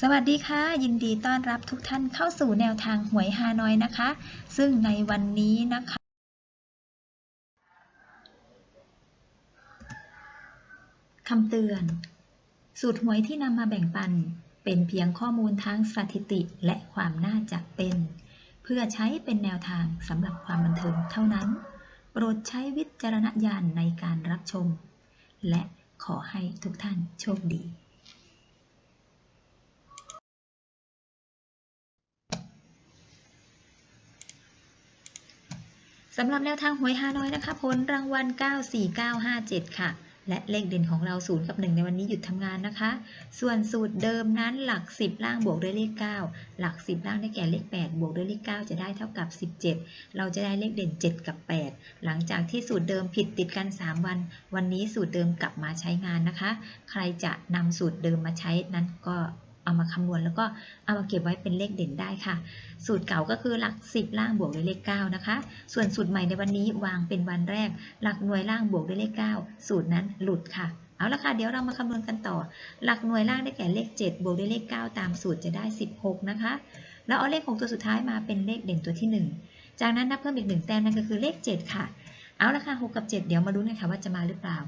สวัสดีค่ะ ยินดีต้อนรับทุกท่านเข้าสู่แนวทางหวยฮานอยนะคะ ซึ่งในวันนี้นะคะ คำเตือน สูตรหวยที่นำมาแบ่งปัน เป็นเพียงข้อมูลทางสถิติและความน่าจะเป็น เพื่อใช้เป็นแนวทางสำหรับความบันเทิงเท่านั้น โปรดใช้วิจารณญาณในการรับชม และขอให้ทุกท่านโชคดี สำหรับแนวทางหวยฮานอยนะคะผลรางวัล 94957 ค่ะ และเลขเด่นของเรา 0 กับ 1 ในวันนี้หยุดทำงานนะคะ ส่วนสูตรเดิมนั้นหลัก 10 ล่างบวกด้วยเลข 9 หลัก 10 ล่างได้แก่เลข 8 บวกด้วยเลข 9 จะได้เท่ากับ 17 เราจะได้เลขเด่น 7 กับ 8 หลังจากที่สูตรเดิมผิดติดกัน 3 วัน วันนี้สูตรเดิมกลับมาใช้งานนะคะ ใครจะนำสูตรเดิมมาใช้นั้นก็ เอามาคำนวณแล้วก็เอามาเก็บไว้เป็นเลขเด่นได้ค่ะ สูตรเก่าก็คือหลัก 10 ล่างบวกด้วยเลข9นะคะ ส่วนสูตรใหม่ในวันนี้วางเป็นวันแรก หลักหน่วยล่างบวกด้วยเลข 9 สูตรนั้นหลุดค่ะ เอาละค่ะเดี๋ยวเรามาคำนวณกันต่อ หลักหน่วยล่างได้แก่เลข 7 บวกด้วยเลข 9 ตามสูตรจะได้ 16 นะคะ แล้วเอาเลข6ตัวสุดท้ายมาเป็นเลขเด่นตัวที่ 1 จากนั้นนับเพิ่มอีก1แต้มนั่นก็คือเลข 7 ค่ะ เอาละค่ะ6กับ 7 เดี๋ยวมาดูกันค่ะว่าจะมาหรือเปล่า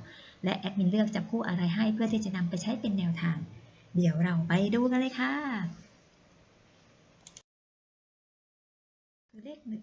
และแอดมินเลือกจับคู่อะไรให้เพื่อที่จะนำไปใช้เป็นแนวทาง เดี๋ยวเราไปดูกันเลยค่ะคือเลขหนึ่ง